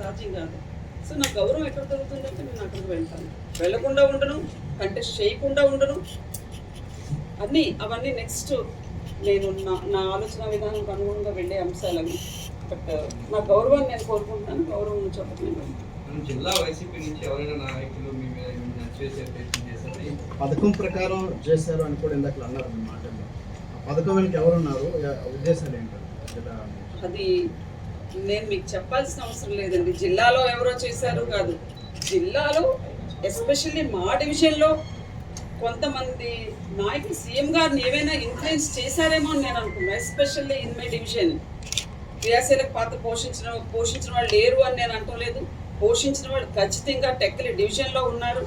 సాధ్యం కాదు సో నా గౌరవం ఎక్కడ దొరుకుతుందంటే నేను అక్కడికి వెళ్తాను. వెళ్ళకుండా ఉండను కంటెస్ట్ చేయకుండా ఉండను. అన్నీ అవన్నీ నెక్స్ట్ నేను నా నా ఆలోచన విధానానికి అనుగుణంగా వెళ్ళే అంశాలు అవి బట్ నా గౌరవాన్ని నేను కోరుకుంటున్నాను. గౌరవం చెప్పట్లేదు జిల్లా వైసీపీ నుంచి ఎవరైనా నాయకులు మీ మీద చేసే ప్రయత్నం చేశారు? పథకం ప్రకారం చేశారు అని కూడా ఇందాక అన్నారు మాటల్లో ఆ పథకం వెనక ఎవరున్నారు? ఉద్దేశాలు ఏంటంటే అది నేను మీకు చెప్పాల్సిన అవసరం లేదండి. జిల్లాలో ఎవరో చేశారు కాదు. జిల్లాలో ఎస్పెషల్లీ మా డివిజన్లో కొంతమంది నాయకులు సీఎం గారిని ఏమైనా ఇన్ఫ్లుయెన్స్ చేశారేమో అని నేను అనుకున్నాను ఎస్పెషల్లీ ఇన్ మై డివిజన్. క్రియాశీలక పాత్ర పోషించిన పోషించిన వాళ్ళు లేరు అని నేను అంటలేదు. పోషించిన వాళ్ళు ఖచ్చితంగా టెక్కలి డివిజన్లో ఉన్నారు.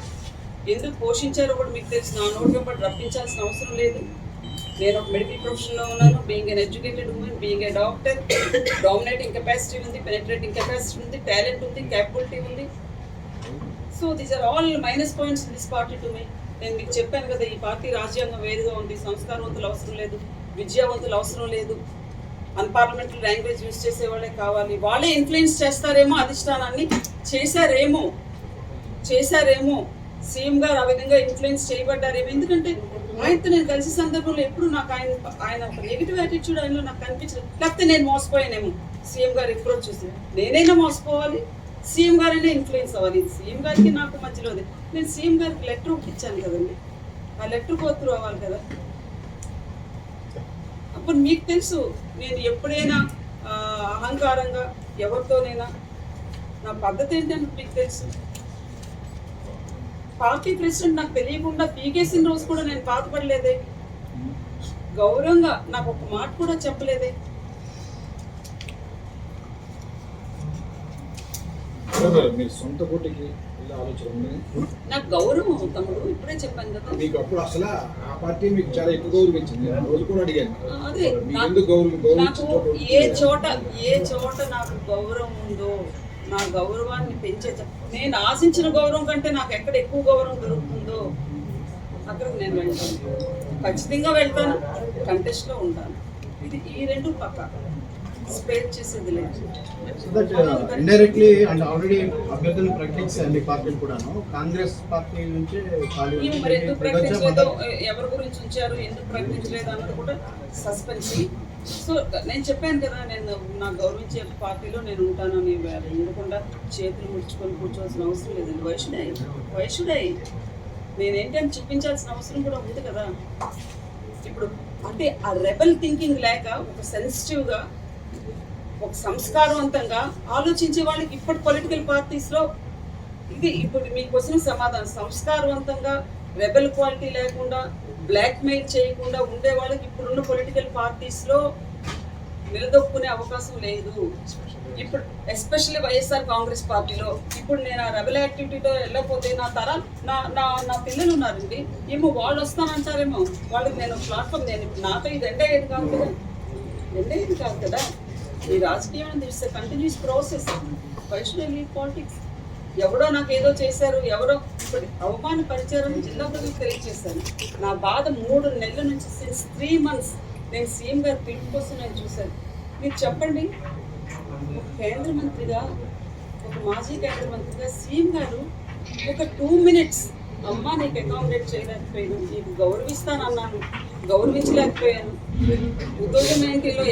ఎందుకు పోషించారో కూడా మీకు తెలుసు. నా నోట్లో కూడా రప్పించాల్సిన అవసరం లేదు. నేను ఒక మెడికల్ ప్రొఫెషన్లో ఉన్నాను being an educated woman being a doctor dominating capacity ఉంది పెనిట్రేటింగ్ కెపాసిటీ ఉంది టాలెంట్ ఉంది క్యాపబిలిటీ ఉంది. So these are all minus points this party to me నేను మీకు చెప్పాను కదా ఈ పార్టీ రాజ్యాంగం వేరుగా ఉంది సంస్కారవంతులు అవసరం లేదు విద్యావంతులు అవసరం లేదు. అన్పార్లమెంటరీ లాంగ్వేజ్ యూజ్ చేసే వాళ్ళే కావాలి. వాళ్ళే ఇన్ఫ్లుయెన్స్ చేస్తారేమో అధిష్టానాన్ని చేశారేమో చేశారేమో. సీఎం గారు ఆ విధంగా ఇన్ఫ్లుయెన్స్ చేయబడ్డారేమో. ఎందుకంటే ఆయనతో నేను కలిసి సందర్భంలో ఎప్పుడు నాకు ఆయన ఆయన ఒక నెగిటివ్ యాటిట్యూడ్ ఆయనలో నాకు కనిపించలేదు లేకపోతే నేను మోసపోయానేమో. సీఎం గారు ఎప్పుడో చూసి నేనైనా మోసపోవాలి సీఎం గారైనా ఇన్ఫ్లుయెన్స్ అవ్వాలి. సీఎం గారికి నాకు మధ్యలోది నేను సీఎం గారికి లెటర్ ఒకటి ఇచ్చాను కదండి. ఆ లెటర్ కోతురు అవ్వాలి కదా. అప్పుడు మీకు తెలుసు నేను ఎప్పుడైనా అహంకారంగా ఎవరితోనైనా నా పద్ధతి ఏంటని మీకు తెలుసు. పార్టీ ప్రెసిడెంట్ నాకు తెలియకుండా పీకేసిన రోజు కూడా నేను బాధపడలేదే. గౌరవంగా నాకు ఒక మాట కూడా చెప్పలేదే. నాకు గౌరవం తమ్ముడు ఇప్పుడే చెప్పాను కదా. మీకు అప్పుడు అసలు ఆ పార్టీ మీకు చాలా ఎక్కువ గౌరవించింది. రోజు కూడా అడిగాను. అదే నాకు- ఏ చోట ఏ చోట నాకు గౌరవం ఉందో నా గౌరవాన్ని పెంచే నేను ఆశించిన గౌరవం కంటే నాకు ఎక్కడ ఎక్కువ గౌరవం దొరుకుతుందో అక్కడికి నేను వెళ్తాను. ఖచ్చితంగా వెళ్తాను. కంటెస్ట్లో ఉంటాను. ఇది ఈ రెండు పక్క. స్పేర్ చేసేది లేదు. ఇండైరెక్ట్లీ అండ్ ఆల్రెడీ అభ్యర్థులను ప్రకటించాయి అన్ని పార్టీలు కూడాను. కాంగ్రెస్ పార్టీ నుంచి ఖాళీ ఇవి మరి ఎందుకు ప్రకటించలేదు? ఎవరి గురించి ఉంచారు? ఎందుకు ప్రకటించలేదు? అన్నది కూడా సస్పెన్స్ సో నేను చెప్పాను కదా నేను నా గౌరవించే పార్టీలో నేను ఉంటానని ఉండకుండా చేతులు ముడుచుకొని కూర్చోవాల్సిన అవసరం లేదండి. వైషుడై వైషుడై నేనేంటని చూపించాల్సిన అవసరం కూడా ఉంది కదా. ఇప్పుడు అంటే ఆ రెబల్ థింకింగ్ లేక ఒక సెన్సిటివ్గా ఒక సంస్కారవంతంగా ఆలోచించే వాళ్ళకి ఇప్పటి పొలిటికల్ పార్టీస్లో ఇది ఇప్పుడు మీకోసం సమాధానం. సంస్కారవంతంగా రెబల్ క్వాలిటీ లేకుండా బ్లాక్మెయిల్ చేయకుండా ఉండే వాళ్ళకి ఇప్పుడున్న పొలిటికల్ పార్టీస్లో నిలదొక్కునే అవకాశం లేదు. ఇప్పుడు ఎస్పెషల్లీ వైఎస్ఆర్ కాంగ్రెస్ పార్టీలో ఇప్పుడు నేను ఆ రెబల్ యాక్టివిటీతో వెళ్ళకపోతే నా తరం నా నా నా పిల్లలు ఉన్నారండి. ఏమో వాళ్ళు వస్తానంటారేమో. వాళ్ళకి నేను ప్లాట్ఫామ్ నేను నాతో ఇది ఎండ్ అయ్యేది కాదు కదా? ఎండ్ అయ్యేది కాదు కదా? ఈ రాజకీయం తీసే కంటిన్యూస్ ప్రాసెస్ వైష్ణవి పాలిటిక్స్ ఎవరో నాకు ఏదో చేశారు ఎవరో ఇప్పుడు అవమానపరిచారని జిల్లా ప్రజలకు తెలియజేశాను. నా బాధ మూడు నెలల నుంచి సిన్స్ త్రీ మంత్స్ నేను సీఎం గారు పిలుపు కోసం నేను చూశాను. మీరు చెప్పండి ఒక కేంద్ర మంత్రిగా ఒక మాజీ కేంద్ర మంత్రిగా సీఎం గారు ఒక టూ మినిట్స్ అమ్మ నీకు అకామిడేట్ చేయలేకపోయాను నీకు గౌరవిస్తానన్నాను గౌరవించలేకపోయాను ఉద్యోగం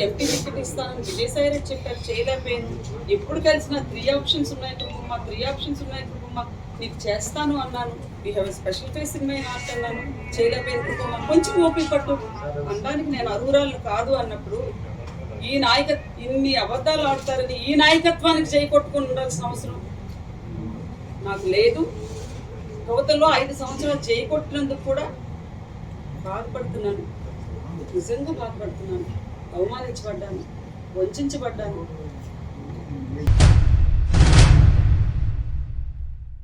ఎంపీ టికెట్ ఇస్తానని విజయసాయి రెడ్డి చెప్పారు చేయలేకపోయాను. ఎప్పుడు కలిసినా త్రీ ఆప్షన్స్ ఉన్నాయి మాకు త్రీ ఆప్షన్స్ ఉన్నాయి. కుటుంబ నీకు చేస్తాను అన్నాను. We have special face in my heart అన్నాను. చేయలేకపోయింది కుటుంబ కొంచెం ఓపిక పట్టు. అనడానికి నేను అర్హురాలు కాదు అన్నప్పుడు ఈ నాయక ఇన్ని అబద్ధాలు ఆడతారని ఈ నాయకత్వానికి చేయి కొట్టుకుని ఉండాల్సిన అవసరం నాకు లేదు. యువతలో ఐదు సంవత్సరాలు చేయి కొట్టినందుకు కూడా బాధపడుతున్నాను. నిజంగా బాధపడుతున్నాను. అవమానించబడ్డాను. వంచబడ్డాను.